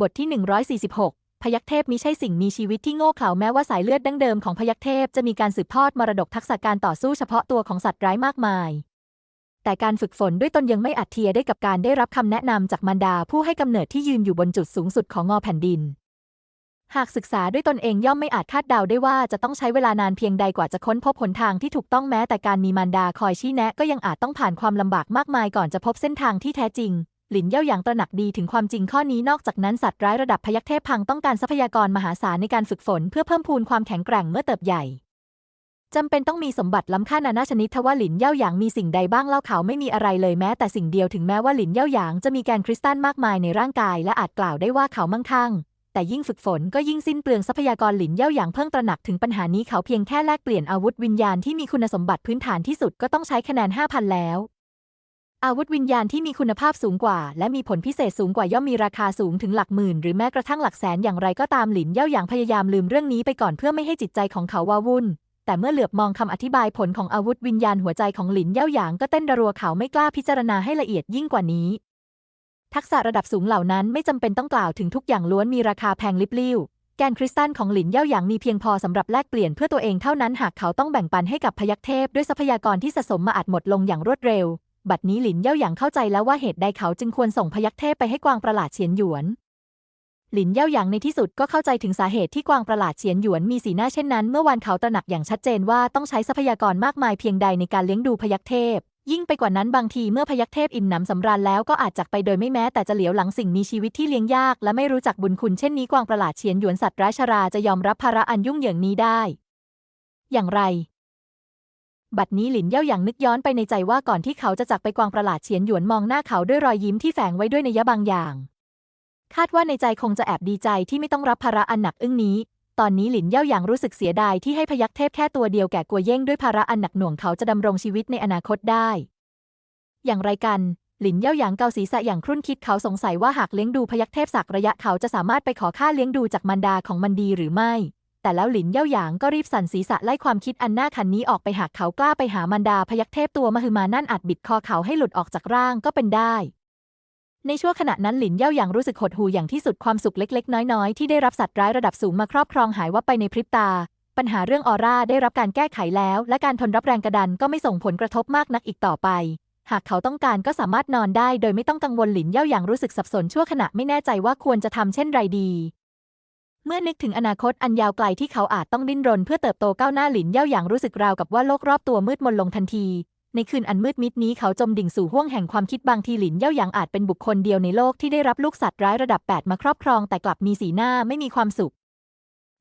บทที่ 146 พยัคฆ์เทพมิใช่สิ่งมีชีวิตที่โง่เขลาแม้ว่าสายเลือดดั้งเดิมของพยัคฆ์เทพจะมีการสืบทอดมรดกทักษะการต่อสู้เฉพาะตัวของสัตว์ร้ายมากมาย แต่การฝึกฝนด้วยตนยังไม่อาจเทียได้กับการได้รับคำแนะนำจากมารดาผู้ให้กำเนิดที่ยืนอยู่บนจุดสูงสุดของงอแผ่นดิน หากศึกษาด้วยตนเองย่อมไม่อาจคาดเดาได้ว่าจะต้องใช้เวลานานเพียงใดกว่าจะค้นพบหนทางที่ถูกต้องแม้แต่การมีมารดาคอยชี้แนะก็ยังอาจต้องผ่านความลำบากมากมายก่อนจะพบเส้นทางที่แท้จริง หลินเย่าหยางตระหนักดีถึงความจริงข้อนี้นอกจากนั้นสัตว์ร้ายระดับพยัคฆ์เทพพังต้องการทรัพยากรมหาศาลในการฝึกฝนเพื่อเพิ่มพูนความแข็งแกร่งเมื่อเติบใหญ่จำเป็นต้องมีสมบัติล้ำค่านานาชนิดทว่าหลินเย่าหยางมีสิ่งใดบ้างเล่าเขาไม่มีอะไรเลยแม้แต่สิ่งเดียวถึงแม้ว่าหลินเย่าหยางจะมีแกนคริสตัลมากมายในร่างกายและอาจกล่าวได้ว่าเขามั่งคั่ง แต่ยิ่งฝึกฝนก็ยิ่งสิ้นเปลืองทรัพยากรหลินเย่าหยางเพิ่งตระหนักถึงปัญหานี้เขาเพียงแค่แลกเปลี่ยนอาวุธวิญญาณที่มีคุณสมบัติพื้นฐานที่สุดก็ต้องใช้คะแนน5,000แล้ว อาวุธวิญญาณที่มีคุณภาพสูงกว่า และมีผลพิเศษสูงกว่าย่อมมีราคาสูงถึงหลักหมื่น หรือแม้กระทั่งหลักแสนอย่างไรก็ตามหลินเย่าหยางพยายามลืมเรื่องนี้ไปก่อนเพื่อไม่ให้จิตใจของเขาว้าวุ่น แต่เมื่อเหลือบมองคำอธิบายผลของอาวุธวิญญาณหัวใจของหลินเย่าหยางก็เต้นระรัวเขาไม่กล้าพิจารณาให้ละเอียดยิ่งกว่านี้ ทักษะระดับสูงเหล่านั้นไม่จำเป็นต้องกล่าวถึงทุกอย่างล้วนมีราคาแพงลิบลิ่วแกนคริสตัลของหลินเย่าหยางมีเพียงพอสำหรับแลกเปลี่ยนเพื่อตัวเองเท่านั้นหากเขาต้องแบ่งปันให้กับพยัคฆ์เทพด้วยทรัพยากรที่สะสมมาอาจหมดลงอย่างรวดเร็ว บัดนี้หลินเย่าหยางเข้าใจแล้วว่าเหตุใดเขาจึงควรส่งพยัคฆ์เทพไปให้กวางประหลาดเฉียนหยวน หลินเย่าหยางในที่สุดก็เข้าใจถึงสาเหตุที่กวางประหลาดเฉียนหยวนมีสีหน้าเช่นนั้น เมื่อวานเขาตระหนักอย่างชัดเจนว่าต้องใช้ทรัพยากรมากมายเพียงใดในการเลี้ยงดูพยัคฆ์เทพ ยิ่งไปกว่านั้นบางทีเมื่อพยัคฆ์เทพอิ่มหนำสำราญแล้วก็อาจจากไปโดยไม่แม้แต่จะเหลียวหลังสิ่งมีชีวิตที่เลี้ยงยาก และไม่รู้จักบุญคุณเช่นนี้กวางประหลาดเฉียนหยวนสัตว์ร้ายชราจะยอมรับภาระอันยุ่งเหยิงนี้ได้ อย่างไร บัดนี้หลินเย่าหยางนึกย้อนไปในใจว่าก่อนที่เขาจะจากไปกวางประหลาดเฉียนหยวนมองหน้าเขาด้วยรอยยิ้มที่แฝงไว้ด้วยนัยบางอย่าง คาดว่าในใจคงจะแอบดีใจที่ไม่ต้องรับภาระอันหนักอึ้งนี้ ตอนนี้หลินเย่าหยางรู้สึกเสียดายที่ให้พยัคฆ์เทพแค่ตัวเดียวแก่กัวเย่งด้วยภาระอันหนักหน่วงเขาจะดำรงชีวิตในอนาคตได้ อย่างไรกันหลินเย่าหยางเกาศีรษะอย่างครุ่นคิดเขาสงสัยว่าหากเลี้ยงดูพยัคฆ์เทพสักระยะเขาจะสามารถไปขอค่าเลี้ยงดูจากมารดาของมันดีหรือไม่ แต่แล้วหลินเย่าหยางก็รีบสั่นศีรษะไล่ความคิดอันน่าขันนี้ออกไปหากเขากล้าไปหามารดาพยัคฆ์เทพตัวมหึมานั่นอาจบิดคอเขาให้หลุดออกจากร่างก็เป็นได้ ในช่วงขณะนั้นหลินเย่าหยางรู้สึกหดหู่อย่างที่สุดความสุขเล็ก ๆ น้อย ๆ ที่ได้รับสัตว์ร้ายระดับสูงมาครอบครองหายวับไปในพริบตา ปัญหาเรื่องออร่าได้รับการแก้ไขแล้ว และการทนรับแรงกระดันก็ไม่ส่งผลกระทบมากนักอีกต่อไปหากเขาต้องการก็สามารถนอนได้โดยไม่ต้องกังวลหลินเย่าหยางรู้สึกสับสนชั่วขณะไม่แน่ใจว่าควรจะทำเช่นไรดี เมื่อนึกถึงอนาคตอันยาวไกลที่เขาอาจต้องดิ้นรนเพื่อเติบโตก้าวหน้าหลินเย่าหยางรู้สึกราวกับว่าโลกรอบตัวมืดมนลงทันที ในคืนอันมืดมิดนี้เขาจมดิ่งสู่ห้วงแห่งความคิดบางทีหลินเย่าหยางอาจเป็นบุคคลเดียวในโลกที่ได้รับลูกสัตว์ร้ายระดับ 8 มาครอบครองแต่กลับมีสีหน้าไม่มีความสุข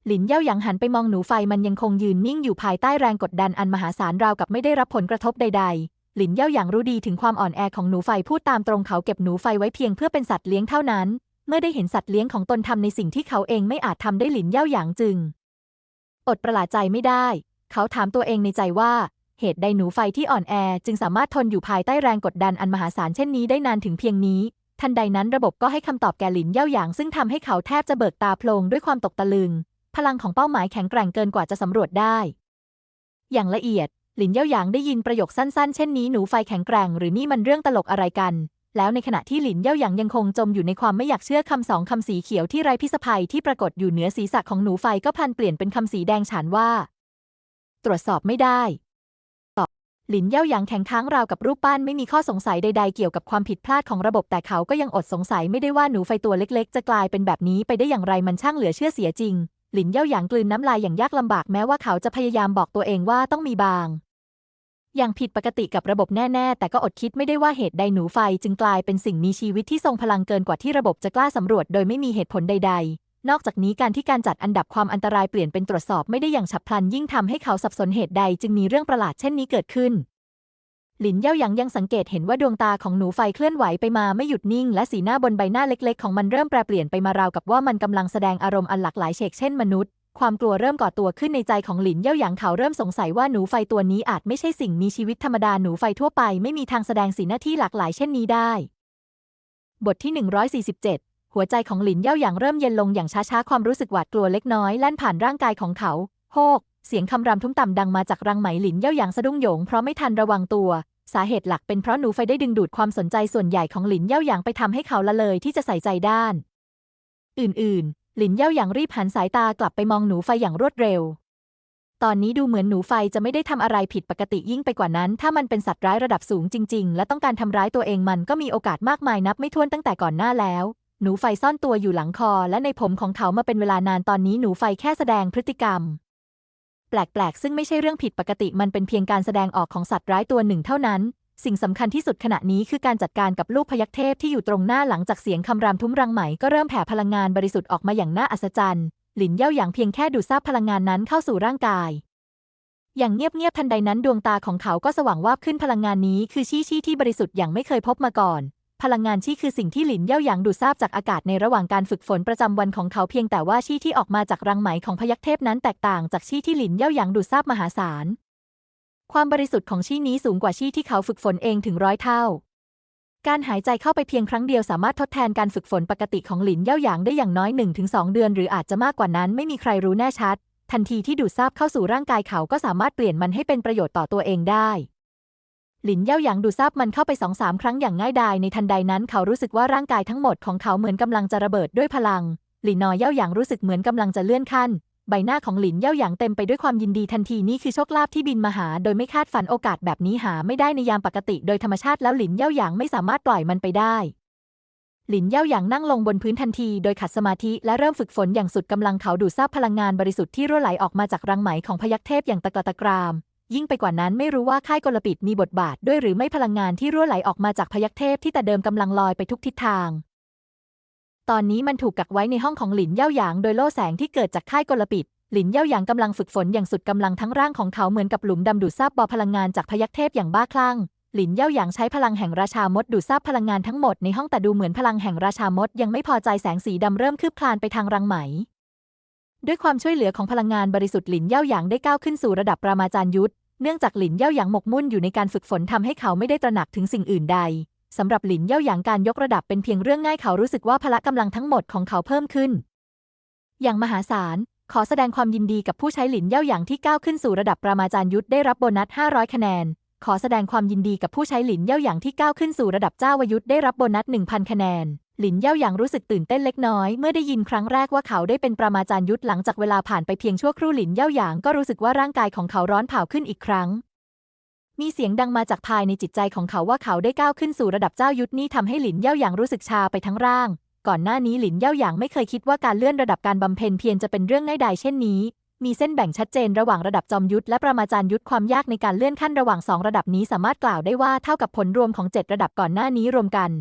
หลินเย่าหยางหันไปมองหนูไฟมันยังคงยืนนิ่งอยู่ภายใต้แรงกดดันอันมหาศาลราวกับไม่ได้รับผลกระทบใด ๆหลินเย่าหยางรู้ดีถึงความอ่อนแอของหนูไฟพูดตามตรงเขาเก็บหนูไฟไว้เพียงเพื่อเป็นสัตว์เลี้ยงเท่านั้น เมื่อได้เห็นสัตว์เลี้ยงของตนทำในสิ่งที่เขาเองไม่อาจทำได้หลินเย่าหยางจึง อดประหลาดใจไม่ได้ เขาถามตัวเองในใจว่า เหตุใดหนูไฟที่อ่อนแอจึงสามารถทนอยู่ภายใต้แรงกดดันอันมหาศาลเช่นนี้ได้นานถึงเพียงนี้ ทันใดนั้นระบบก็ให้คำตอบแก่หลินเย่าหยางซึ่งทำให้เขาแทบจะเบิกตาโพลงด้วยความตกตะลึง พลังของเป้าหมายแข็งแกร่งเกินกว่าจะสำรวจได้ อย่างละเอียดหลินเย่าหยางได้ยินประโยคสั้นๆ เช่นนี้หนูไฟแข็งแกร่งหรือนี่มันเรื่องตลกอะไรกัน แล้วในขณะที่หลินเย่าหยางยังคงจมอยู่ในความไม่อยากเชื่อคำสองคำสีเขียวที่ไร้พิสภัยที่ปรากฏอยู่เหนือศีรษะของหนูไฟก็พันเปลี่ยนเป็นคำสีแดงฉานว่า ตรวจสอบไม่ได้หลินเย่าหยางแข็งค้างราวกับรูปปั้นไม่มีข้อสงสัยใดๆเกี่ยวกับความผิดพลาดของระบบแต่เขาก็ยังอดสงสัยไม่ได้ว่าหนูไฟตัวเล็กๆ จะกลายเป็นแบบนี้ไปได้อย่างไรมันช่างเหลือเชื่อเสียจริง หลินเย่าหยางกลืนน้ำลายอย่างยากลำบากแม้ว่าเขาจะพยายามบอกตัวเองว่าต้องมีบาง อย่างผิดปกติกับระบบแน่ ๆ แต่ก็อดคิดไม่ได้ว่าเหตุใดหนูไฟจึงกลายเป็นสิ่งมีชีวิตที่ทรงพลังเกินกว่าที่ระบบจะกล้าสำรวจโดยไม่มีเหตุผลใด ๆ นอกจากนี้การที่การจัดอันดับความอันตรายเปลี่ยนเป็นตรวจสอบไม่ได้อย่างฉับพลันยิ่งทำให้เขาสับสนเหตุใดจึงมีเรื่องประหลาดเช่นนี้เกิดขึ้น หลินเย่าหยางยังสังเกตเห็นว่าดวงตาของหนูไฟเคลื่อนไหวไปมาไม่หยุดนิ่ง และสีหน้าบนใบหน้าเล็ก ๆ ของมันเริ่มแปรเปลี่ยนไปมาราวกับว่ามันกำลังแสดงอารมณ์อันหลากหลายเฉกเช่นมนุษย์ ความกลัวเริ่มก่อตัวขึ้นในใจของหลินเย่าหยางเขาเริ่มสงสัยว่าหนูไฟตัวนี้อาจไม่ใช่สิ่งมีชีวิตธรรมดาหนูไฟทั่วไปไม่มีทางแสดงสีหน้าที่หลากหลายเช่นนี้ได้ บทที่ 147 หัวใจของหลินเย่าหยางเริ่มเย็นลงอย่างช้าๆ ความรู้สึกหวาดกลัวเล็กน้อยแล่นผ่านร่างกายของเขาโฮกเสียงคำรำทุ้มต่ำดังมาจากรังไหมหลินเย่าหยางสะดุ้งโหยงเพราะไม่ทันระวังตัว สาเหตุหลักเป็นเพราะหนูไฟได้ดึงดูดความสนใจส่วนใหญ่ของหลินเย่าหยางไปทำให้เขาละเลยที่จะใส่ใจด้าน อื่นๆ หลินเย่าหยางรีบหันสายตากลับไปมองหนูไฟอย่างรวดเร็ว ตอนนี้ดูเหมือนหนูไฟจะไม่ได้ทำอะไรผิดปกติยิ่งไปกว่านั้น ถ้ามันเป็นสัตว์ร้ายระดับสูงจริง ๆ และต้องการทำร้ายตัวเองมันก็มีโอกาสมากมายนับไม่ถ้วนตั้งแต่ก่อนหน้าแล้ว หนูไฟซ่อนตัวอยู่หลังคอ และในผมของเขามาเป็นเวลานานตอนนี้หนูไฟแค่แสดงพฤติกรรม แปลกๆซึ่งไม่ใช่เรื่องผิดปกติมันเป็นเพียงการแสดงออกของสัตว์ร้ายตัวหนึ่งเท่านั้น สิ่งสำคัญที่สุดขณะนี้คือการจัดการกับลูกพยัคฆ์เทพที่อยู่ตรงหน้าหลังจากเสียงคำรามทุ้มรังไหมก็เริ่มแผ่พลังงานบริสุทธิ์ออกมาอย่างน่าอัศจรรย์ หลินเย่าหยางเพียงแค่ดูดซาบพลังงานนั้นเข้าสู่ร่างกาย อย่างเงียบๆทันใดนั้นดวงตาของเขาก็สว่างวาบขึ้นพลังงานนี้คือชี่ชี่ที่บริสุทธิ์อย่างไม่เคยพบมาก่อน พลังงานชี่คือสิ่งที่หลินเย่าหยางดูดซาบจากอากาศในระหว่างการฝึกฝนประจำวันของเขาเพียงแต่ว่าชี่ที่ออกมาจากรังไหมของพยัคฆ์เทพนั้นแตกต่างจากชี่ที่หลินเย่าหยางดูดซาบมหาศาล ความบริสุทธิ์ของชี่นี้สูงกว่าชี่ที่เขาฝึกฝนเองถึงร้อยเท่า การหายใจเข้าไปเพียงครั้งเดียวสามารถทดแทนการฝึกฝนปกติของหลินเย่าหยางได้อย่างน้อย 1-2 เดือน หรืออาจจะมากกว่านั้นไม่มีใครรู้แน่ชัด ทันทีที่ดูดซาบเข้าสู่ร่างกายเขาก็สามารถเปลี่ยนมันให้เป็นประโยชน์ต่อตัวเองได้หลินเย่าหยางดูซาบมันเข้าไปสองสามครั้งอย่างง่ายดายในทันใดนั้นเขารู้สึกว่าร่างกายทั้งหมดของเขาเหมือนกำลังจะระเบิดด้วยพลัง หลินนอเย่าหยางรู้สึกเหมือนกำลังจะเลื่อนขั้น ใบหน้าของหลินเย่าหยางเต็มไปด้วยความยินดีทันทีนี่คือโชคลาภที่บินมาหา โดยไม่คาดฝันโอกาสแบบนี้หาไม่ได้ในยามปกติ โดยธรรมชาติแล้วหลินเย่าหยางไม่สามารถปล่อยมันไปได้หลินเย่าหยางนั่งลงบนพื้นทันทีโดยขัดสมาธิและเริ่มฝึกฝนอย่างสุดกำลังเขาดูดซาบพลังงานบริสุทธิ์ที่รั่วไหลออกมาจากรังไหมของพยัคฆ์เทพอย่างตะกตะกราม ยิ่งไปกว่านั้นไม่รู้ว่าค่ายกลปิดมีบทบาทด้วยหรือไม่พลังงานที่รั่วไหลออกมาจากพยัคฆ์เทพที่แต่เดิมกำลังลอยไปทุกทิศทาง ตอนนี้มันถูกกักไว้ในห้องของหลินเย่าหยางโดยโล่แสงที่เกิดจากค่ายกลปิด หลินเย่าหยางกำลังฝึกฝนอย่างสุดกำลังทั้งร่างของเขาเหมือนกับหลุมดำดูดซาบบอพลังงานจากพยัคฆ์เทพอย่างบ้าคลั่งหลินเย่าหยางใช้พลังแห่งราชามดดูดซาบพลังงานทั้งหมดในห้องแต่ดูเหมือนพลังแห่งราชามดยังไม่พอใจแสงสีดำเริ่มคืบคลานไปทางรังไหม ด้วยความช่วยเหลือของพลังงานบริสุทธิ์หลินเย่าหยางได้ก้าวขึ้นสู่ระดับปรามาจารย์ยุทธเนื่องจากหลินเย่าหยางหมกมุ่นอยู่ในการฝึกฝนทำให้เขาไม่ได้ตระหนักถึงสิ่งอื่นใด สำหรับหลินเย่าหยางการยกระดับเป็นเพียงเรื่องง่ายเขารู้สึกว่าพละกำลังทั้งหมดของเขาเพิ่มขึ้น อย่างมหาศาล ขอแสดงความยินดีกับผู้ใช้หลินเย่าหยางที่ก้าวขึ้นสู่ระดับปรามาจารย์ยุทธได้รับโบนัส 500 คะแนน ขอแสดงความยินดีกับผู้ใช้หลินเย่าหยางที่ก้าวขึ้นสู่ระดับเจ้าวยุทธได้รับโบนัส 1,000 คะแนน หลินเย่าหยางรู้สึกตื่นเต้นเล็กน้อย เมื่อได้ยินครั้งแรกว่าเขาได้เป็นปรามาจารย์ยุทธหลังจากเวลาผ่านไปเพียงชั่วครู่หลินเย่าหยางก็รู้สึกว่าร่างกายของเขาร้อนเผาขึ้นอีกครั้ง มีเสียงดังมาจากภายในจิตใจของเขาว่าเขาได้ก้าวขึ้นสู่ระดับเจ้ายุทธนี่ทำให้หลินเย่าหยางรู้สึกชาไปทั้งร่าง ก่อนหน้านี้หลินเย่าหยางไม่เคยคิดว่าการเลื่อนระดับการบำเพ็ญเพียรจะเป็นเรื่องง่ายดายเช่นนี้ มีเส้นแบ่งชัดเจนระหว่างระดับจอมยุทธและประมาจารย์ยุทธความยากในการเลื่อนขั้นระหว่างสองระดับนี้สามารถกล่าวได้ว่าเท่ากับผลรวมของเจ็ดระดับก่อนหน้านี้รวมกัน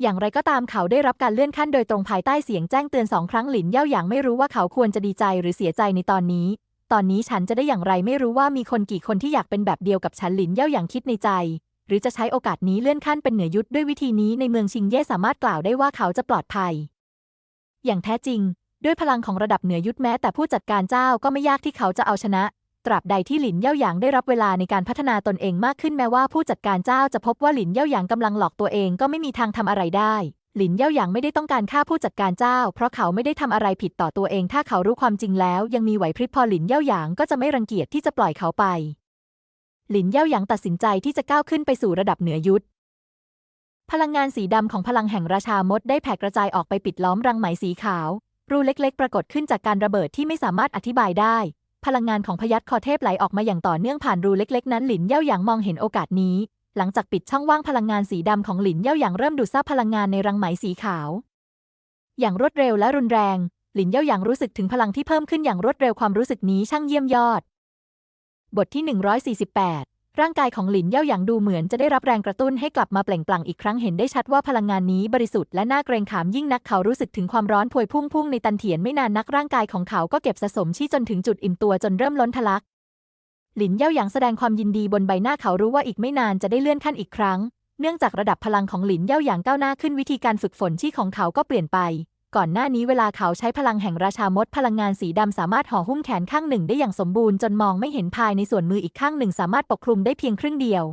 อย่างไรก็ตามเขาได้รับการเลื่อนขั้นโดยตรงภายใต้เสียงแจ้งเตือนสองครั้งหลินเย่าหยางไม่รู้ว่าเขาควรจะดีใจหรือเสียใจในตอนนี้ ตอนนี้ฉันจะได้อย่างไรไม่รู้ว่ามีคนกี่คนที่อยากเป็นแบบเดียวกับฉันหลินเย่าหยางคิดในใจ หรือจะใช้โอกาสนี้เลื่อนขั้นเป็นเหนือยุทธด้วยวิธีนี้ในเมืองชิงเย่สามารถกล่าวได้ว่าเขาจะปลอดภัย อย่างแท้จริง ด้วยพลังของระดับเหนือยุทธแม้แต่ผู้จัดการเจ้าก็ไม่ยากที่เขาจะเอาชนะ ตราบใดที่หลินเย่าหยางได้รับเวลาในการพัฒนาตนเองมากขึ้นแม้ว่าผู้จัดการเจ้าจะพบว่าหลินเย่าหยางกำลังหลอกตัวเองก็ไม่มีทางทำอะไรได้ หลินเย่าหยางไม่ได้ต้องการฆ่าผู้จัดการเจ้า เพราะเขาไม่ได้ทำอะไรผิดต่อตัวเอง ถ้าเขารู้ความจริงแล้ว ยังมีไหวพริบพอหลินเย่าหยางก็จะไม่รังเกียจที่จะปล่อยเขาไป หลินเย่าหยางตัดสินใจที่จะก้าวขึ้นไปสู่ระดับเหนือยุทธพลังงานสีดำของพลังแห่งราชามดได้แผ่กระจายออกไปปิดล้อมรังไหมสีขาว รูเล็กๆ ปรากฏขึ้นจากการระเบิดที่ไม่สามารถอธิบายได้ พลังงานของพยัตคอเทพไหลออกมาอย่างต่อเนื่องผ่านรูเล็ก ๆ นั้นหลินเย่าหยางมองเห็นโอกาสนี้ หลังจากปิดช่องว่างพลังงานสีดำของหลินเย่าหยางเริ่มดูดซับพลังงานในรังไหมสีขาว อย่างรวดเร็วและรุนแรง หลินเย่าหยางรู้สึกถึงพลังที่เพิ่มขึ้นอย่างรวดเร็วความรู้สึกนี้ช่างเยี่ยมยอด บทที่ 148 ร่างกายของหลินเย่าหยางดูเหมือนจะได้รับแรงกระตุ้นให้กลับมาเปล่งปลั่งอีกครั้งเห็นได้ชัดว่าพลังงานนี้บริสุทธิ์และน่าเกรงขามยิ่งนักเขารู้สึกถึงความร้อนพวยพุ่งๆในตันเถียนไม่นานนักร่างกายของเขาก็เก็บสะสมชี่จนถึงจุดอิ่มตัวจนเริ่มล้นทะลัก หลินเย่าหยางแสดงความยินดีบนใบหน้าเขารู้ว่าอีกไม่นานจะได้เลื่อนขั้นอีกครั้ง เนื่องจากระดับพลังของหลินเย่าหยางก้าวหน้าขึ้นวิธีการฝึกฝนที่ของเขาก็เปลี่ยนไป ก่อนหน้านี้เวลาเขาใช้พลังแห่งราชามดพลังงานสีดำสามารถห่อหุ้มแขนข้างหนึ่งได้อย่างสมบูรณ์จนมองไม่เห็นภายในส่วนมืออีกข้างหนึ่งสามารถปกคลุมได้เพียงครึ่งเดียว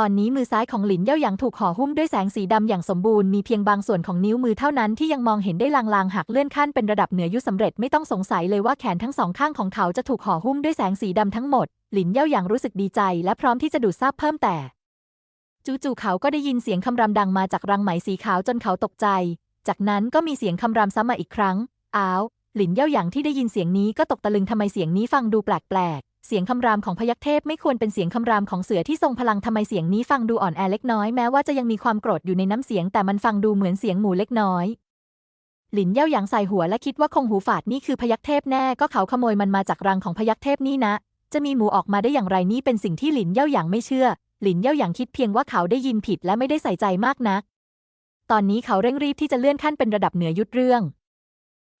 ตอนนี้มือซ้ายของหลินเย่าหยางถูกห่อหุ้มด้วยแสงสีดำอย่างสมบูรณ์มีเพียงบางส่วนของนิ้วมือเท่านั้นที่ยังมองเห็นได้ลางๆหากเลื่อนขั้นเป็นระดับเหนือยุทธสำเร็จไม่ต้องสงสัยเลยว่าแขนทั้งสองข้างของเขาจะถูกห่อหุ้มด้วยแสงสีดำทั้งหมด หลินเย่าหยางรู้สึกดีใจและพร้อมที่จะดูดซาบเพิ่มแต่จู่ๆเขาก็ได้ยินเสียงคำรามดังมาจากรังไหมสีขาวจนเขาตกใจ จากนั้นก็มีเสียงคำรามซ้ำมาอีกครั้ง อ้าว หลินเย่าหยางที่ได้ยินเสียงนี้ก็ตกตะลึงทำไมเสียงนี้ฟังดูแปลกๆ เสียงคำรามของพยัคฆ์เทพไม่ควรเป็นเสียงคำรามของเสือที่ทรงพลังทำไมเสียงนี้ฟังดูอ่อนแอเล็กน้อยแม้ว่าจะยังมีความโกรธอยู่ในน้ำเสียงแต่มันฟังดูเหมือนเสียงหมูเล็กน้อย หลินเย่าหยางใส่หัวและคิดว่าคงหูฝาดนี่คือพยัคฆ์เทพแน่ก็เขาขโมยมันมาจากรังของพยัคฆ์เทพนี่นะ จะมีหมูออกมาได้อย่างไรนี่เป็นสิ่งที่หลินเย่าหยางไม่เชื่อ หลินเย่าหยางคิดเพียงว่าเขาได้ยินผิดและไม่ได้ใส่ใจมากนัก ตอนนี้เขาเร่งรีบที่จะเลื่อนขั้นเป็นระดับเหนือยุทธเรื่อง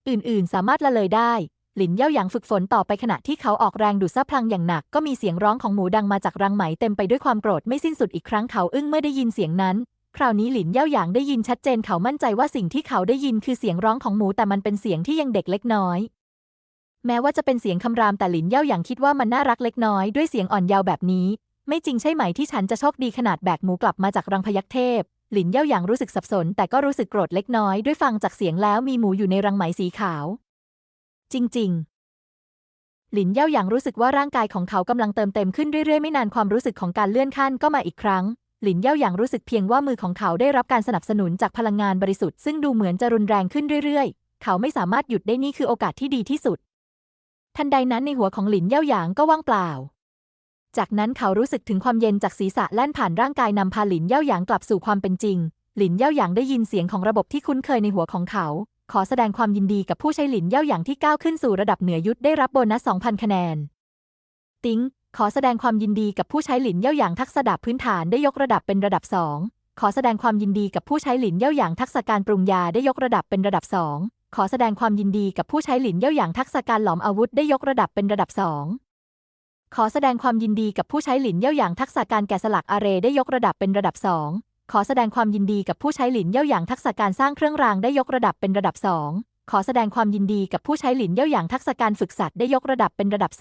อื่นๆ สามารถละเลยได้ หลินเย่าหยางฝึกฝนต่อไปขณะที่เขาออกแรงดูดซับพลังอย่างหนัก ก็มีเสียงร้องของหมูดังมาจากรังไหมเต็มไปด้วยความโกรธไม่สิ้นสุดอีกครั้งเขาอึ้งเมื่อได้ยินเสียงนั้น คราวนี้หลินเย่าหยางได้ยินชัดเจนเขามั่นใจว่าสิ่งที่เขาได้ยินคือเสียงร้องของหมูแต่มันเป็นเสียงที่ยังเด็กเล็กน้อย แม้ว่าจะเป็นเสียงคำรามแต่หลินเย่าหยางคิดว่ามันน่ารักเล็กน้อยด้วยเสียงอ่อนเยาว์แบบนี้ ไม่จริงใช่ไหมที่ฉันจะโชคดีขนาดแบกหมูกลับมาจากรังพยัคฆ์เทพหลินเย่าหยางรู้สึกสับสน แต่ก็รู้สึกโกรธเล็กน้อยด้วยฟังจากเสียงแล้วมีหมูอยู่ในรังไหมสีขาว จริง ๆหลินเย่าหยางรู้สึกว่าร่างกายของเขากำลังเติมเต็มขึ้นเรื่อยๆ ไม่นานความรู้สึกของการเลื่อนขั้นก็มาอีกครั้ง หลินเย่าหยางรู้สึกเพียงว่ามือของเขาได้รับการสนับสนุนจากพลังงานบริสุทธิ์ซึ่งดูเหมือนจะรุนแรงขึ้นเรื่อยๆ เขาไม่สามารถหยุดได้นี่คือโอกาสที่ดีที่สุด ทันใดนั้นในหัวของหลินเย่าหยางก็ว่างเปล่า จากนั้นเขารู้สึกถึงความเย็นจากศีรษะแล่นผ่านร่างกายนำพาหลินเย่าหยางกลับสู่ความเป็นจริง หลินเย่าหยางได้ยินเสียงของระบบที่คุ้นเคยในหัวของเขา ขอแสดงความยินดีกับผู้ใช้หลินเย่าหยางที่ก้าวขึ้นสู่ระดับเหนือยุทธได้รับโบนัส 2,000 คะแนน ติ้ง ขอแสดงความยินดีกับผู้ใช้หลินเย่าหยางทักษะดาบพื้นฐานได้ยกระดับเป็นระดับ 2 ขอแสดงความยินดีกับผู้ใช้หลินเย่าหยางทักษะการปรุงยาได้ยกระดับเป็นระดับ 2 ขอแสดงความยินดีกับผู้ใช้หลินเย่าหยางทักษะการหลอมอาวุธได้ยกระดับเป็นระดับ 2 ขอแสดงความยินดีกับผู้ใช้หลินเย่าหยางทักษะการแกะสลักอาเรได้ยกระดับเป็นระดับ 2 ขอแสดงความยินดีกับผู้ใช้หลินเย่าหยางทักษะการสร้างเครื่องรางได้ยกระดับเป็นระดับ 2 ขอแสดงความยินดีกับผู้ใช้หลินเย่าหยางทักษะการฝึกสัตว์ได้ยกระดับเป็นระดับ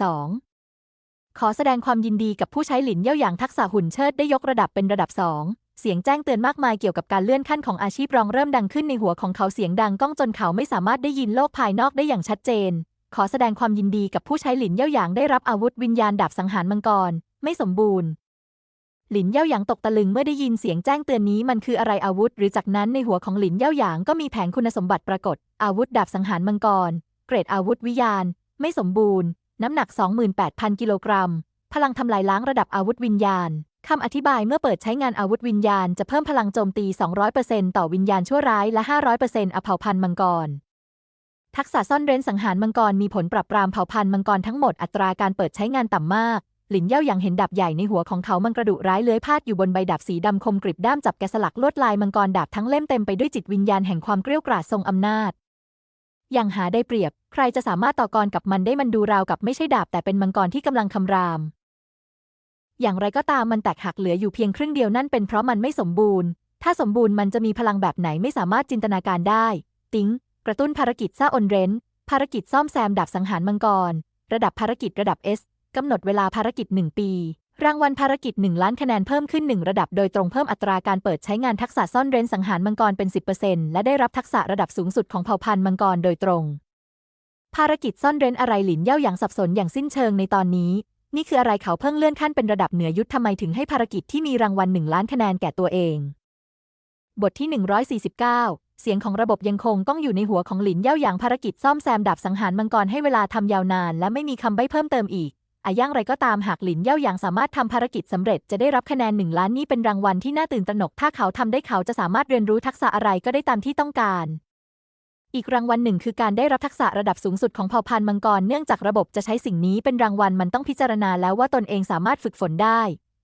2 ขอแสดงความยินดีกับผู้ใช้หลินเย่าหยางทักษะหุ่นเชิดได้ยกระดับเป็นระดับ 2 เสียงแจ้งเตือนมากมายเกี่ยวกับการเลื่อนขั้นของอาชีพรองเริ่มดังขึ้นในหัวของเขาเสียงดังก้องจนเขาไม่สามารถได้ยินโลกภายนอกได้อย่างชัดเจน ขอแสดงความยินดีกับผู้ใช้หลินเย่าหยางได้รับอาวุธวิญญาณดาบสังหารมังกร ไม่สมบูรณ์ หลินเย่าหยางตกตะลึงเมื่อได้ยินเสียงแจ้งเตือนนี้มันคืออะไรอาวุธ หรือจากนั้นในหัวของหลินเย่าหยางก็มีแผงคุณสมบัติปรากฏ อาวุธดาบสังหารมังกร เกรดอาวุธวิญญาณ ไม่สมบูรณ์ น้ำหนัก 28,000 กิโลกรัม พลังทำลายล้างระดับอาวุธวิญญาณคำอธิบายเมื่อเปิดใช้งานอาวุธวิญญาณจะเพิ่มพลังโจมตี 200%ต่อวิญญาณชั่วร้ายและ 500%อเผ่าพันธุ์มังกร ทักษะซ่อนเร้นสังหารมังกรมีผลปรับปรามเผ่าพันธุ์มังกรทั้งหมดอัตราการเปิดใช้งานต่ำมาก หลินเย่าหยางเห็นดาบใหญ่ในหัวของเขามันกระดุร้ายเลื้อยพาดอยู่บนใบดาบสีดำคมกริบด้ามจับแกะสลักลวดลายมังกรดาบทั้งเล่มเต็มไปด้วยจิตวิญญาณแห่งความเกรี้ยวกราดทรงอำนาจ อย่างหาได้เปรียบ ใครจะสามารถต่อกรกับมันได้มันดูราวกับไม่ใช่ดาบแต่เป็นมังกรที่กำลังคำราม อย่างไรก็ตามมันแตกหักเหลืออยู่เพียงครึ่งเดียวนั่นเป็นเพราะมันไม่สมบูรณ์ ถ้าสมบูรณ์มันจะมีพลังแบบไหนไม่สามารถจินตนาการได้ ติ้ง กระตุ้นภารกิจซ่าอนเรนภารกิจซ่อมแซมดาบสังหารมังกร ระดับภารกิจระดับ S กำหนดเวลาภารกิจ 1 ปี รางวัลภารกิจ 1 ล้านคะแนนเพิ่มขึ้น 1 ระดับโดยตรงเพิ่มอัตราการเปิดใช้งานทักษะซ่อนเร้นสังหารมังกรเป็น 10%และได้รับทักษะระดับสูงสุดของเผ่าพันธุ์มังกรโดยตรง ภารกิจซ่อนเร้นอะไรหลินเย่าอย่างสับสนอย่างสิ้นเชิงในตอนนี้ นี่คืออะไรเขาเพิ่งเลื่อนขั้นเป็นระดับเหนือยุทธทำไมถึงให้ภารกิจที่มีรางวัล 1 ล้านคะแนนแก่ตัวเอง บทที่ 149เสียงของระบบยังคงก้องอยู่ในหัวของหลินเย่าหยางภารกิจซ่อมแซมดาบสังหารมังกรให้เวลาทำยาวนาน และไม่มีคำใบ้เพิ่มเติมอีก อาย่างไรก็ตามหากหลินเย่าหยางสามารถทำภารกิจสำเร็จจะได้รับคะแนนหนึ่งล้านนี่เป็นรางวัลที่น่าตื่นตระหนก ถ้าเขาทำได้เขาจะสามารถเรียนรู้ทักษะอะไรก็ได้ตามที่ต้องการ อีกรางวัลหนึ่งคือการได้รับทักษะระดับสูงสุดของเผ่าพันธุ์มังกรเนื่องจากระบบจะใช้สิ่งนี้เป็นรางวัลมันต้องพิจารณาแล้วว่าตนเองสามารถฝึกฝนได้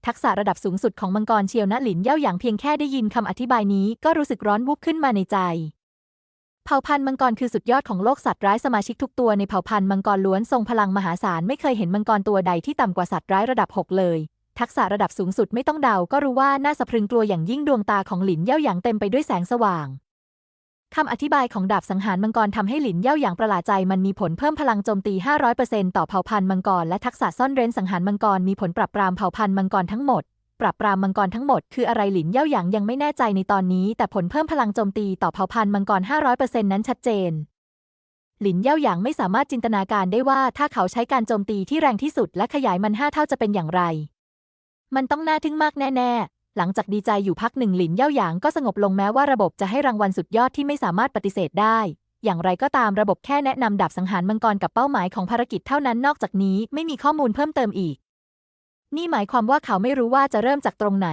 ทักษะระดับสูงสุดของมังกรเชียวนะหลินเย่าหยางเพียงแค่ได้ยินคำอธิบายนี้ก็รู้สึกร้อนวุบขึ้นมาในใจ เผ่าพันธุ์มังกรคือสุดยอดของโลกสัตว์ร้ายสมาชิกทุกตัวในเผ่าพันธุ์มังกรล้วนทรงพลังมหาศาลไม่เคยเห็นมังกรตัวใดที่ต่ำกว่าสัตว์ร้ายระดับ 6 เลย ทักษะระดับสูงสุดไม่ต้องเดาก็รู้ว่าน่าสะพรึงกลัวอย่างยิ่งดวงตาของหลินเย่าหยางเต็มไปด้วยแสงสว่างคำอธิบายของดาบสังหารมังกรทำให้หลินเย่าหยางประหลาดใจมันมีผลเพิ่มพลังโจมตี 500%ต่อเผ่าพันธุ์มังกรและทักษะซ่อนเร้นสังหารมังกรมีผลปรับปรามเผ่าพันธุ์มังกรทั้งหมด ปรับปรามมังกรทั้งหมดคืออะไรหลินเย่าหยางยังไม่แน่ใจในตอนนี้ แต่ผลเพิ่มพลังโจมตีต่อเผ่าพันธุ์มังกร 500%นั้นชัดเจน หลินเย่าหยางไม่สามารถจินตนาการได้ว่าถ้าเขาใช้การโจมตีที่แรงที่สุดและขยายมันห้าเท่าจะเป็นอย่างไร มันต้องน่าทึ่งมากแน่ ๆ หลังจากดีใจอยู่พักหนึ่งหลินเย่าหยางก็สงบลงแม้ว่าระบบจะให้รางวัลสุดยอดที่ไม่สามารถปฏิเสธได้อย่างไรก็ตามระบบแค่แนะนำดาบสังหารมังกรกับเป้าหมายของภารกิจเท่านั้นนอกจากนี้ไม่มีข้อมูลเพิ่มเติมอีก นี่หมายความว่าเขาไม่รู้ว่าจะเริ่มจากตรงไหน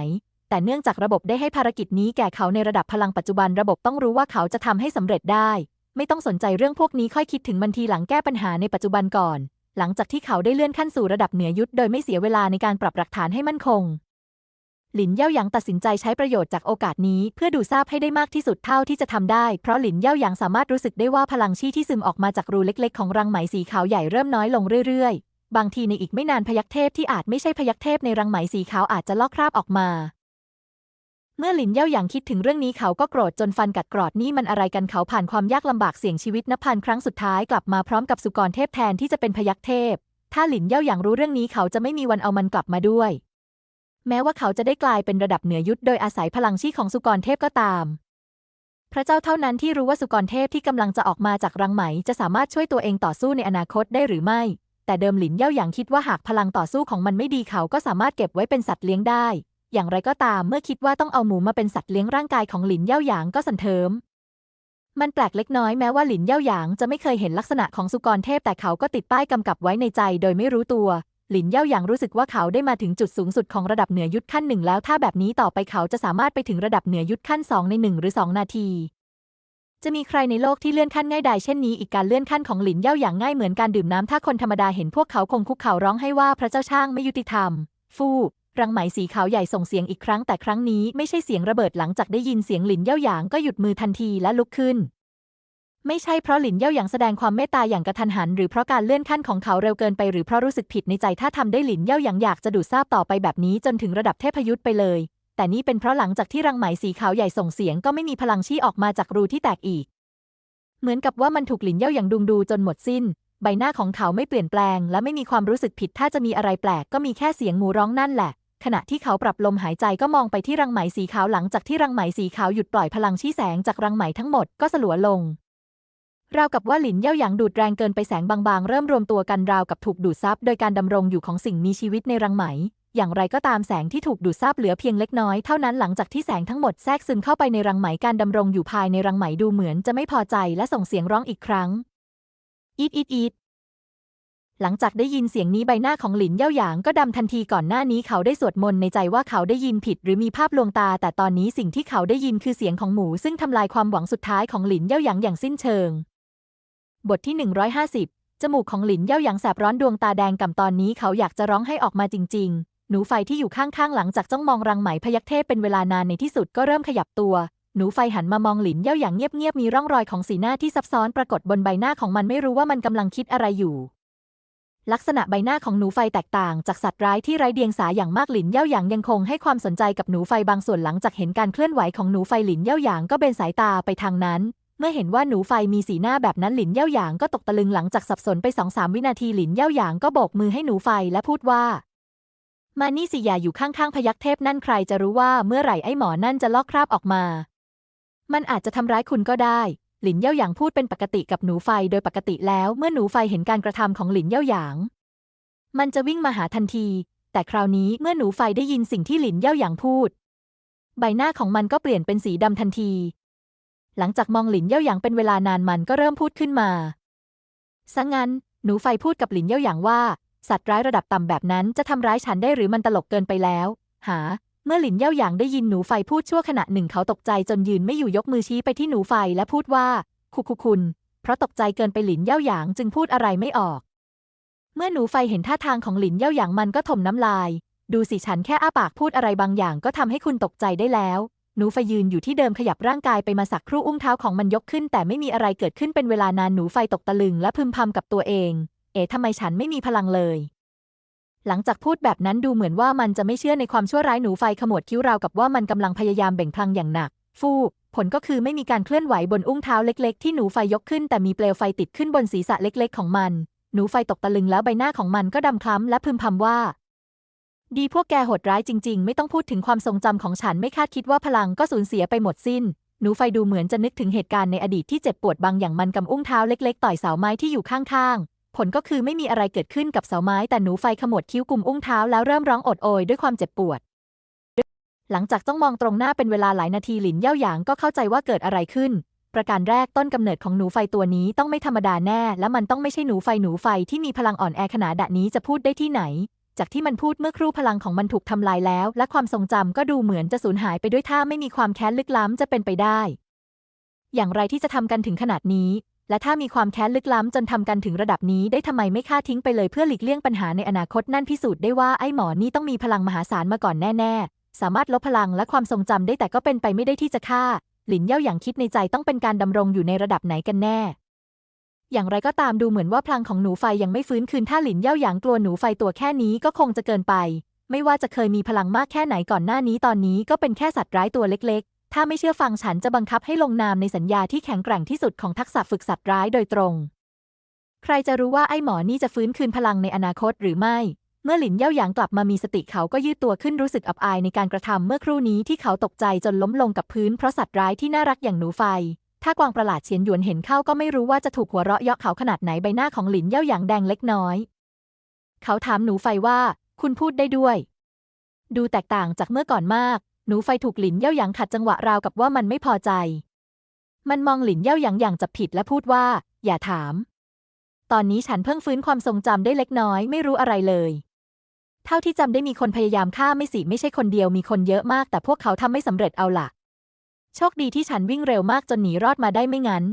แต่เนื่องจากระบบได้ให้ภารกิจนี้แก่เขาในระดับพลังปัจจุบันระบบต้องรู้ว่าเขาจะทำให้สำเร็จได้ ไม่ต้องสนใจเรื่องพวกนี้ค่อยคิดถึงมันทีหลังแก้ปัญหาในปัจจุบันก่อน หลังจากที่เขาได้เลื่อนขั้นสู่ระดับเหนือยุทธโดยไม่เสียเวลาในการปรับหลักฐานให้มั่นคง หลินเย่าหยางตัดสินใจใช้ประโยชน์จากโอกาสนี้ เพื่อดูทราบให้ได้มากที่สุดเท่าที่จะทำได้ เพราะหลินเย่าหยางสามารถรู้สึกได้ว่าพลังชี่ที่ซึมออกมาจากรูเล็ก ๆ ของรังไหมสีขาวใหญ่เริ่มน้อยลงเรื่อยๆ บางทีในอีกไม่นานพยัคฆ์เทพที่อาจไม่ใช่พยัคฆ์เทพในรังไหมสีขาวอาจจะลอกคราบออกมา เมื่อหลินเย่าหยางคิดถึงเรื่องนี้เขาก็โกรธจนฟันกัดกรอดนี่มันอะไรกันเขาผ่านความยากลำบากเสี่ยงชีวิตนับพันครั้งสุดท้ายกลับมาพร้อมกับสุกรเทพแทนที่จะเป็นพยัคฆ์เทพ ถ้าหลินเย่าหยางรู้เรื่องนี้เขาจะไม่มีวันเอามันกลับมาด้วย แม้ว่าเขาจะได้กลายเป็นระดับเหนือยุทธโดยอาศัยพลังชีของสุกรเทพก็ตามพระเจ้าเท่านั้นที่รู้ว่าสุกรเทพที่กำลังจะออกมาจากรังไหม จะสามารถช่วยตัวเองต่อสู้ในอนาคตได้หรือไม่ แต่เดิมหลินเย่าหยางคิดว่าหากพลังต่อสู้ของมันไม่ดีเขาก็สามารถเก็บไว้เป็นสัตว์เลี้ยงได้ อย่างไรก็ตามเมื่อคิดว่าต้องเอาหมูมาเป็นสัตว์เลี้ยงร่างกายของหลินเย่าหยางก็สันเทิมมันแปลกเล็กน้อยแม้ว่าหลินเย่าหยางจะไม่เคยเห็นลักษณะของสุกรเทพแต่เขาก็ติดป้ายกำกับไว้ในใจโดยไม่รู้ตัว หลินเย่าหยางรู้สึกว่าเขาได้มาถึงจุดสูงสุดของระดับเหนือยุทธขั้นหนึ่งแล้วถ้าแบบนี้ต่อไปเขาจะสามารถไปถึงระดับเหนือยุทธขั้นสองในหนึ่งหรือสองนาที จะมีใครในโลกที่เลื่อนขั้นง่ายดายเช่นนี้อีกการเลื่อนขั้นของหลินเย่าหยางง่ายเหมือนการดื่มน้ำถ้าคนธรรมดาเห็นพวกเขาคงคุกเข่าร้องให้ว่าพระเจ้าช่างไม่ยุติธรรม ฟู่รังไหมสีขาวใหญ่ส่งเสียงอีกครั้งแต่ครั้งนี้ไม่ใช่เสียงระเบิดหลังจากได้ยินเสียงหลินเย่าหยางก็หยุดมือทันทีและลุกขึ้น ไม่ใช่เพราะหลินเย่าหยางแสดงความเมตตาอย่างกระทันหัน หรือเพราะการเลื่อนขั้นของเขาเร็วเกินไปหรือเพราะรู้สึกผิดในใจถ้าทำได้หลินเย่าหยางอยากจะดูดซาบต่อไปแบบนี้จนถึงระดับเทพยุทธไปเลย แต่นี่เป็นเพราะหลังจากที่รังไหมสีขาวใหญ่ส่งเสียงก็ไม่มีพลังชี้ออกมาจากรูที่แตกอีก เหมือนกับว่ามันถูกหลินเย่าหยางดุงดูจนหมดสิ้น ใบหน้าของเขาไม่เปลี่ยนแปลง และไม่มีความรู้สึกผิดถ้าจะมีอะไรแปลกก็มีแค่เสียงหมูร้องนั่นแหละ ขณะที่เขาปรับลมหายใจก็มองไปที่รังไหมสีขาวหลังจากที่รังไหมสีขาวหยุดปล่อยพลังชี้แสงจากรังไหมทั้งหมดก็สลัวลงราวกับว่าหลินเย่าหยางดูดแรงเกินไปแสงบางๆ เริ่มรวมตัวกันราวกับถูกดูดซับโดยการดำรงอยู่ของสิ่งมีชีวิตในรังไหม อย่างไรก็ตามแสงที่ถูกดูดซับเหลือเพียงเล็กน้อยเท่านั้นหลังจากที่แสงทั้งหมดแทรกซึมเข้าไปในรังไหมการดำรงอยู่ภายในรังไหมดูเหมือนจะไม่พอใจและส่งเสียงร้องอีกครั้ง อีดอีดอีดหลังจากได้ยินเสียงนี้ใบหน้าของหลินเย่าหยางก็ดำทันทีก่อนหน้านี้เขาได้สวดมนต์ในใจว่าเขาได้ยินผิดหรือมีภาพลวงตา แต่ตอนนี้สิ่งที่เขาได้ยินคือเสียงของหมูซึ่งทำลายความหวังสุดท้ายของหลินเย่าหยางอย่างสิ้นเชิง บทที่ 150 จมูกของหลินเย่าหยางแสบร้อนดวงตาแดงก่ำตอนนี้เขาอยากจะร้องให้ออกมาจริง ๆ หนูไฟที่อยู่ข้างๆหลังจากจ้องมองรังไหมพยัคฆ์เทพเป็นเวลานานในที่สุดก็เริ่มขยับตัว หนูไฟหันมามองหลินเย่าหยางเงียบๆมีร่องรอยของสีหน้าที่ซับซ้อนปรากฏบนใบหน้าของมันไม่รู้ว่ามันกำลังคิดอะไรอยู่ ลักษณะใบหน้าของหนูไฟแตกต่างจากสัตว์ร้ายที่ไร้เดียงสาอย่างมากหลินเย่าหยางยังคงให้ความสนใจกับหนูไฟบางส่วนหลังจากเห็นการเคลื่อนไหวของหนูไฟหลินเย่าหยางก็เบนสายตาไปทางนั้นเมื่อเห็นว่าหนูไฟมีสีหน้าแบบนั้นหลินเย่าหยางก็ตกตะลึงหลังจากสับสนไปสองสามวินาทีหลินเย่าหยางก็โบกมือให้หนูไฟและพูดว่า มานี่สิยาอยู่ข้างๆพยัคฆ์เทพนั่นใครจะรู้ว่าเมื่อไหร่ไอ้หมอนั่นจะลอกคราบออกมา มันอาจจะทำร้ายคุณก็ได้ หลินเย่าหยางพูดเป็นปกติกับหนูไฟโดยปกติแล้ว เมื่อหนูไฟเห็นการกระทำของหลินเย่าหยาง มันจะวิ่งมาหาทันที แต่คราวนี้เมื่อหนูไฟได้ยินสิ่งที่หลินเย่าหยางพูด ใบหน้าของมันก็เปลี่ยนเป็นสีดำทันที หลังจากมองหลินเย่าหยางเป็นเวลานานมันก็เริ่มพูดขึ้นมาซะงั้นหนูไฟพูดกับหลินเย่าหยางว่า สัตว์ร้ายระดับต่ำแบบนั้นจะทำร้ายฉันได้หรือมันตลกเกินไปแล้ว หา เมื่อหลินเย่าหยางได้ยินหนูไฟพูดชั่วขณะหนึ่งเขาตกใจจนยืนไม่อยู่ยกมือชี้ไปที่หนูไฟและพูดว่า คุคุคุณ เพราะตกใจเกินไปหลินเย่าหยางจึงพูดอะไรไม่ออก เมื่อหนูไฟเห็นท่าทางของหลินเย่าหยางมันก็ถมน้ำลาย ดูสิฉันแค่อ้าปากพูดอะไรบางอย่างก็ทำให้คุณตกใจได้แล้ว หนูไฟยืนอยู่ที่เดิมขยับร่างกายไปมาสักครู่อุ้งเท้าของมันยกขึ้น แต่ไม่มีอะไรเกิดขึ้นเป็นเวลานานหนูไฟตกตะลึงและพึมพำกับตัวเอง เอ๋ทำไมฉันไม่มีพลังเลย หลังจากพูดแบบนั้นดูเหมือนว่ามันจะไม่เชื่อในความชั่วร้ายหนูไฟขมวดคิ้วราวกับว่ามันกำลังพยายามเบ่งพลังอย่างหนัก ฟูผลก็คือไม่มีการเคลื่อนไหวบนอุ้งเท้าเล็กๆ ที่หนูไฟยกขึ้นแต่มีเปลวไฟติดขึ้นบนศีรษะเล็กๆ ของมัน หนูไฟตกตะลึงแล้วใบหน้าของมันก็ดำคล้ำและพึมพำว่า ดีพวกแกโหดร้ายจริง ๆ ไม่ต้องพูดถึงความทรงจำของฉันไม่คาดคิดว่าพลังก็สูญเสียไปหมดสิ้น หนูไฟดูเหมือนจะนึกถึงเหตุการณ์ในอดีตที่เจ็บปวดบางอย่างมันกำอุ้งเท้าเล็กๆ ต่อยเสาไม้ที่อยู่ข้างๆ ผลก็คือไม่มีอะไรเกิดขึ้นกับเสาไม้ แต่หนูไฟขมวดคิ้วกลุ่มอุ้งเท้าแล้วเริ่มร้องอดโอยด้วยความเจ็บปวด หลังจากจ้องมองตรงหน้าเป็นเวลาหลายนาทีหลินเย่าหยางก็เข้าใจว่าเกิดอะไรขึ้น ประการแรกต้นกำเนิดของหนูไฟตัวนี้ต้องไม่ธรรมดาแน่ และมันต้องไม่ใช่หนูไฟหนูไฟที่มีพลังอ่อนแอขนาดนี้จะพูดได้ที่ไหน จากที่มันพูดเมื่อครู่พลังของมันถูกทำลายแล้ว และความทรงจำก็ดูเหมือนจะสูญหายไปด้วยถ้าไม่มีความแค้นลึกล้ำจะเป็นไปได้อย่างไรที่จะทำกันถึงขนาดนี้ และถ้ามีความแค้นลึกล้ำจนทำกันถึงระดับนี้ได้ทำไมไม่ฆ่าทิ้งไปเลยเพื่อหลีกเลี่ยงปัญหาในอนาคตนั่นพิสูจน์ได้ว่าไอ้หมอนี่ต้องมีพลังมหาศาลมาก่อนแน่ ๆ สามารถลบพลังและความทรงจำได้แต่ก็เป็นไปไม่ได้ที่จะฆ่า หลินเย่าหยางคิดในใจต้องเป็นการดำรงอยู่ในระดับไหนกันแน่ อย่างไรก็ตามดูเหมือนว่าพลังของหนูไฟยังไม่ฟื้นคืนถ้าหลินเย่าหยางกลัวหนูไฟตัวแค่นี้ก็คงจะเกินไป ไม่ว่าจะเคยมีพลังมากแค่ไหนก่อนหน้านี้ตอนนี้ก็เป็นแค่สัตว์ร้ายตัวเล็กๆ ถ้าไม่เชื่อฟังฉันจะบังคับให้ลงนามในสัญญาที่แข็งแกร่งที่สุดของทักษะฝึกสัตว์ร้ายโดยตรง ใครจะรู้ว่าไอ้หมอนี่จะฟื้นคืนพลังในอนาคตหรือไม่ เมื่อหลินเย่าหยางกลับมามีสติเขาก็ยืดตัวขึ้นรู้สึกอับอายในการกระทำเมื่อครู่นี้ที่เขาตกใจจนล้มลงกับพื้นเพราะสัตว์ร้ายที่น่ารักอย่างหนูไฟ ถ้ากวางประหลาดเฉียนหยวนเห็นเข้าก็ไม่รู้ว่าจะถูกหัวเราะเยาะเขาขนาดไหนใบหน้าของหลินเย่าหยางแดงเล็กน้อย เขาถามหนูไฟว่า คุณพูดได้ด้วย ดูแตกต่างจากเมื่อก่อนมาก หนูไฟถูกหลินเย่าหยางขัดจังหวะราวกับว่ามันไม่พอใจ มันมองหลินเย่าหยางอย่างจับผิดและพูดว่า อย่าถาม ตอนนี้ฉันเพิ่งฟื้นความทรงจำได้เล็กน้อยไม่รู้อะไรเลย เท่าที่จำได้มีคนพยายามฆ่าไม่สิไม่ใช่คนเดียวมีคนเยอะมาก แต่พวกเขาทำไม่สำเร็จเอาล่ะ โชคดีที่ฉันวิ่งเร็วมากจนหนีรอดมาได้ไม่งั้น